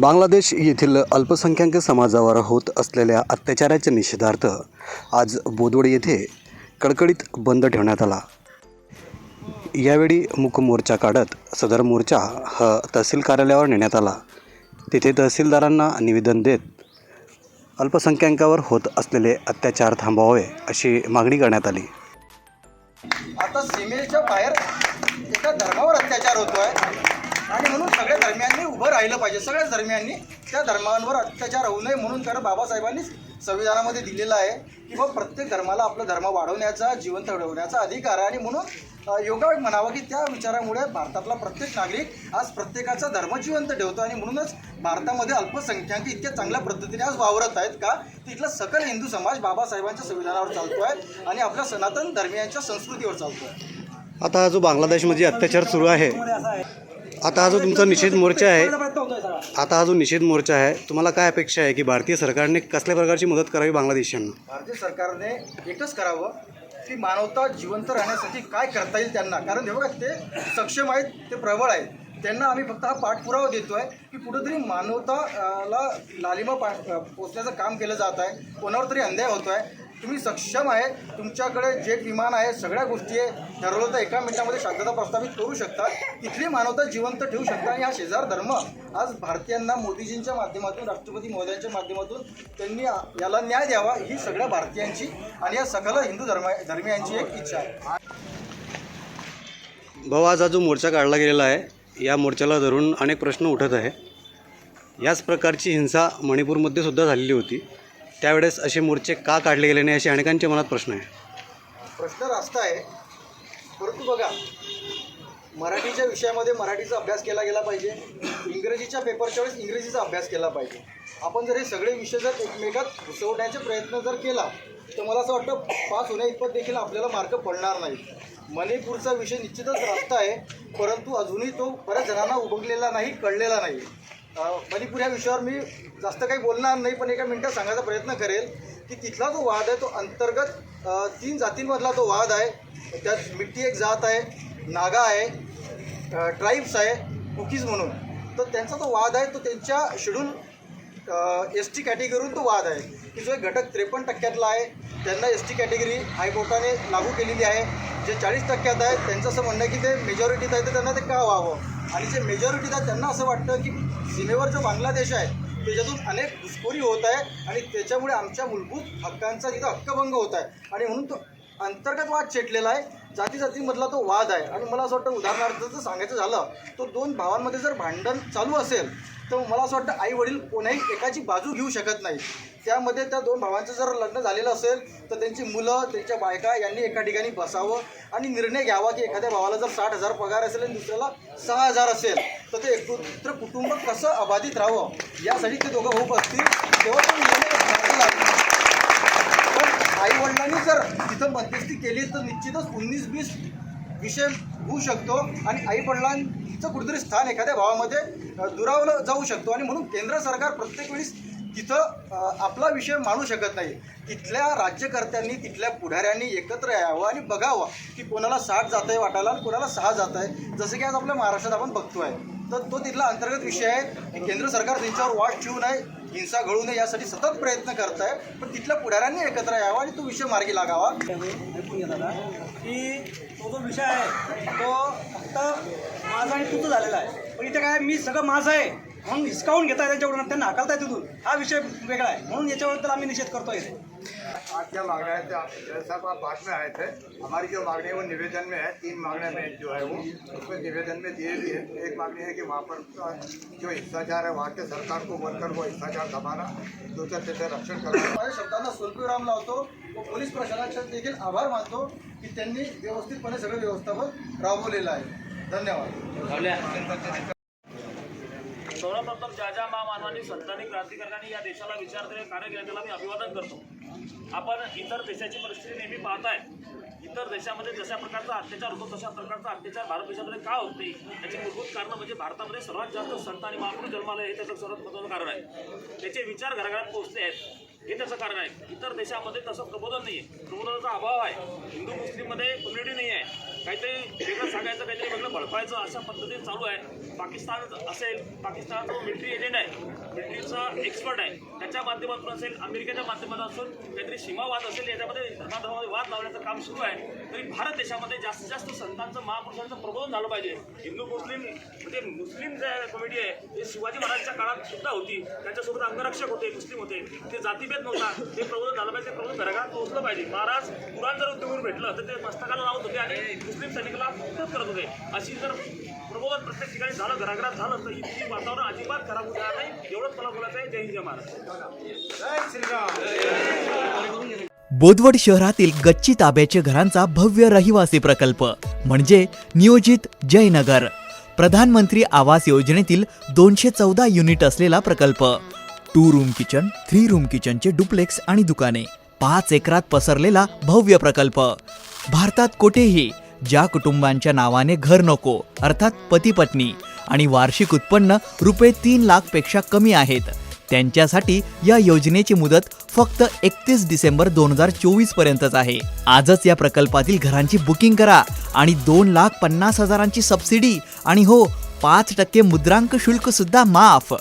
बांगलादेश येथील अल्पसंख्याक समाजावर होत असलेल्या अत्याचाराच्या निषेधार्थ आज बोदवड येथे कडकडीत बंद ठेवण्यात आला. यावेळी मुख मोर्चा काढत सदर मोर्चा हा तहसील कार्यालयावर नेण्यात आला. तिथे तहसीलदारांना निवेदन देत अल्पसंख्याकावर होत असलेले अत्याचार थांबवावे अशी मागणी करण्यात आली. आता सीमेच्या बाहेर एका धर्मावर अत्याचार होतोय. आणि म्हणून सगळ्या धर्मियांनी उभं राहिलं पाहिजे. सगळ्याच धर्मियांनी त्या धर्मांवर अत्याचार होऊ नये म्हणून कारण बाबासाहेबांनी संविधानामध्ये दिलेलं आहे की बा प्रत्येक धर्माला आपला धर्म वाढवण्याचा जिवंत घडवण्याचा अधिकार आहे. आणि म्हणून योगा म्हणावं की त्या विचारामुळे भारतातला प्रत्येक नागरिक आज प्रत्येकाचा धर्म जिवंत ठेवतो. आणि म्हणूनच भारतामध्ये अल्पसंख्याक इतक्या चांगल्या पद्धतीने आज वावरत आहेत का? तिथला सकल हिंदू समाज बाबासाहेबांच्या संविधानावर चालतो आहे आणि आपल्या सनातन धर्मियांच्या संस्कृतीवर चालतोय आता जो बांगलादेशमध्ये अत्याचार सुरू आहे आता हा जो तुमचा निषेध मोर्चा आहे आता हा जो निषेध मोर्चा आहे तुम्हाला काय अपेक्षा आहे की भारतीय सरकारने कसल्या प्रकारची मदत करावी बांगलादेशांना भारतीय सरकारने एकच करावं की मानवता जिवंत राहण्यासाठी काय करता येईल त्यांना. कारण हे बघा ते सक्षम आहेत ते प्रबळ आहेत. त्यांना आम्ही फक्त हा पाठपुरावा देतोय की कुठंतरी मानवताला लालिमा पा पोचण्याचं काम केलं जात आहे. कोणावर तरी अन्याय होतो आहे तुम्ही सक्षम आहे तुमच्याकडे जेट विमान आहे सगळ्या गोष्टी आहे ठरवलं तर एका मिनिटामध्ये शांतता प्रस्थापित करू शकता तिथली मानवता जिवंत ठेवू शकता आणि हा शेजार धर्म आज भारतीयांना मोदीजींच्या माध्यमातून राष्ट्रपती महोदयांच्या माध्यमातून त्यांनी याला न्याय द्यावा ही सगळ्या भारतीयांची आणि या सकल हिंदू धर्म धर्मियांची एक इच्छा आहे. भाऊ आज हा जो मोर्चा काढला गेलेला आहे या मोर्चाला धरून अनेक प्रश्न उठत आहे. याच प्रकारची हिंसा मणिपूरमध्ये सुद्धा झालेली होती. त्यावेळेस असे मोर्चे का काढले गेले नाही असे अनेकांच्या मनात प्रश्न आहे. प्रश्न रास्ता आहे. परंतु बघा मराठीच्या विषयामध्ये मराठीचा अभ्यास केला गेला पाहिजे. इंग्रजीच्या पेपरच्या वेळेस इंग्रजीचा अभ्यास केला पाहिजे. आपण जर हे सगळे विषय जर एकमेकात घुसवण्याचा प्रयत्न जर केला तर मला असं वाटतं पास होण्या इतपत देखील आपल्याला मार्क पडणार नाही मणिपूरचा विषय निश्चितच रास्ता आहे परंतु अजूनही तो बऱ्याच जणांना उभगलेला नाही कळलेला नाही. आहे मणिपूर या विषयावर मी जास्त काही बोलणार नाही पण एका मिनटात सांगायचा प्रयत्न करेल की तिथला जो वाद आहे तो अंतर्गत तीन जातींमधला तो वाद आहे त्यात मिट्टी एक जात आहे नागा आहे ट्राईब्स आहे कुकीज म्हणून. तर त्यांचा जो वाद आहे तो त्यांच्या शेड्यूल एस टी कॅटेगरीवरून तो वाद आहे. की जो एक घटक त्रेपन्न टक्क्यातला आहे त्यांना एस टी कॅटेगरी हायकोर्टाने लागू केलेली आहे. जे चाळीस टक्क्यात आहे त्यांचं असं म्हणणं आहे की ते मेजॉरिटीत आहे तर त्यांना ते का व्हावं? आणि जे मेजॉरिटीत आहे त्यांना असं वाटतं की सीमेवर जो बांगलादेश आहे. त्याच्यातून अनेक घुसखोरी होत आहे आणि त्याच्यामुळे आमच्या मूलभूत हक्कांचा तिथं हक्कभंग होत आहे. आणि म्हणून तो अंतर्गत वाद चेटलेला आहे. जाती जातीमधला तो वाद आहे. आणि मला असं वाटतं उदाहरणार्थ जर सांगायचं झालं तर दोन भावांमध्ये जर भांडण चालू असेल तर मला असं वाटतं आई वडील कोणाही एकाची बाजू घेऊ शकत नाही. त्यामध्ये त्या दोन भावांचं जर लग्न झालेलं असेल तर त्यांची मुलं त्यांच्या बायका यांनी एका ठिकाणी बसावं आणि निर्णय घ्यावा की एखाद्या भावाला जर साठ हजार पगार असेल आणि दुसऱ्याला सहा हजार असेल तर ते एकत्र कुटुंब कसं अबाधित राहावं यासाठी ते दोघं भाऊ असतील तेव्हा तो निर्णय पण आई वडिलांनी जर तिथं मध्यस्थी केली तर निश्चितच उन्नीस वीस विषय होऊ शकतो आणि आई वडिलांचं कुठेतरी स्थान एखाद्या भावामध्ये दुरावलं जाऊ शकतो. आणि म्हणून केंद्र सरकार प्रत्येक वेळेस तिथं आपला विषय मांडू शकत नाही. तिथल्या राज्यकर्त्यांनी तिथल्या पुढाऱ्यांनी एकत्र यावं आणि बघावं की कोणाला साठ जात आहे वाटायला आणि कोणाला सहा जात आहे जसं की आज आपल्या महाराष्ट्रात आपण बघतो आहे तर तो तिथला अंतर्गत विषय आहे. की केंद्र सरकार त्यांच्यावर वाट ठेवू नये हिंसा घडू नये यासाठी सतत प्रयत्न करत आहे. पण तिथल्या पुढाऱ्यांनी एकत्र यावा आणि तो विषय मार्गी लागावा. ऐकून की तो जो विषय आहे तो फक्त माझा आणि तुझं झालेला आहे. पण इथे काय मी सगळं माझं आहे. म्हणून हिसकावून घेताय त्यांच्याकडून त्यांना हाकलताय तिथून. हा विषय वेगळा आहे. म्हणून याच्याबद्दल आम्ही निषेध करतो इथे आज क्या मांगना है तो जैसा आप बाद में आए थे हमारी जो मांगनी है वो निवेदन में है. तीन मांगने में जो है वो. उसमें निवेदन में दिए भी है. एक मांगनी है कि वहाँ पर जो हिंसाचार है वहाँ के सरकार को बोलकर वो हिंसाचार दबाना दूसरा त्याचं रक्षण माझ्या शब्दांना स्वल्पविराम लावतो. व पोलीस प्रशासनाचे देखील आभार मानतो की त्यांनी व्यवस्थितपणे सगळं व्यवस्थापन राबवलेलं आहे. धन्यवाद. सर्वप्रथम ज्या ज्या महामानवांनी संतांनी क्रांतिकारकांनी या देशाला विचारलेले कार्य केले त्याला मी अभिवादन करतो. आपण इतर देशाची परिस्थिती नेहमी पाहताय. इतर देशामध्ये जशा प्रकारचा अत्याचार होतो तशा प्रकारचा अत्याचार भारत देशामध्ये का होत नाही? याची मूलभूत कारण म्हणजे भारतामध्ये सर्वात जास्त संत आणि महापुरुष जन्माला हे त्याचं सर्वात महत्त्वाचं कारण आहे. त्याचे विचार घराघरात पोहोचले आहेत. हे त्याचं कारण आहे. इतर देशामध्ये तसं प्रबोधन नाही आहे प्रबोधनाचा अभाव आहे. हिंदू मुस्लिममध्ये कम्युनिटी नाही आहे काहीतरी वेगळं सांगायचं काहीतरी वेगळं भडकायचं अशा पद्धतीने चालू आहे. पाकिस्तान असेल पाकिस्तानचा जो मिलिटरी एजंट आहे. मिलिटरीचा एक्सपर्ट आहे. त्याच्या माध्यमातून असेल अमेरिकेच्या माध्यमातून असून काहीतरी सीमावाद असेल याच्यामध्ये धर्माधर्मामध्ये वाद लावण्याचं काम सुरू आहे. तरी भारत देशामध्ये जास्तीत जास्त संतांचं महापुरुषांचं प्रबोधन झालं पाहिजे. हिंदू मुस्लिम म्हणजे मुस्लिम जे कमिटी आहे ते शिवाजी महाराजांच्या काळात सुद्धा होती. त्यांच्यासोबत अंगरक्षक होते मुस्लिम होते. ते जातीभेद नव्हता. ते प्रबोधन झालं पाहिजे ते प्रबोधन घराघरात पोहोचलं पाहिजे. महाराज कुराण जर उद्योगून भेटलं तर ते मस्तकाला लावत होते आणि मुस्लिम सैनिकाला मुक्त करत होते. अशी जर प्रबोधन प्रत्येक ठिकाणी झालं घराघरात झालं तर इतकी वातावरण अजिबात खराब होणार नाही. एवढंच मला बोलायचं आहे. जय हिंद जय महाराज बोदवड शहरातील गच्ची ताब्याचे घरांचा भव्य रहिवासी प्रकल्प म्हणजे नियोजित जयनगर. प्रधानमंत्री आवास योजनेतील दोनशे चौदा युनिट असलेला प्रकल्प. Two room kitchen three room किचनचे duplex आणि दुकाने पाच एकरात पसरलेला भव्य प्रकल्प. भारतात कुठेही ज्या कुटुंबांच्या नावाने घर नको अर्थात पती पत्नी आणि वार्षिक उत्पन्न रुपये तीन लाखपेक्षा कमी आहेत. त्यांच्यासाठी या योजनेची मुदत फक्त एकतीस डिसेंबर दोन हजार चोवीस पर्यंतच आहे. आजच या प्रकल्पातील घरांची बुकिंग करा आणि दोन लाख पन्नास हजारांची सबसिडी आणि हो पाच टक्के मुद्रांक शुल्क सुद्धा माफ.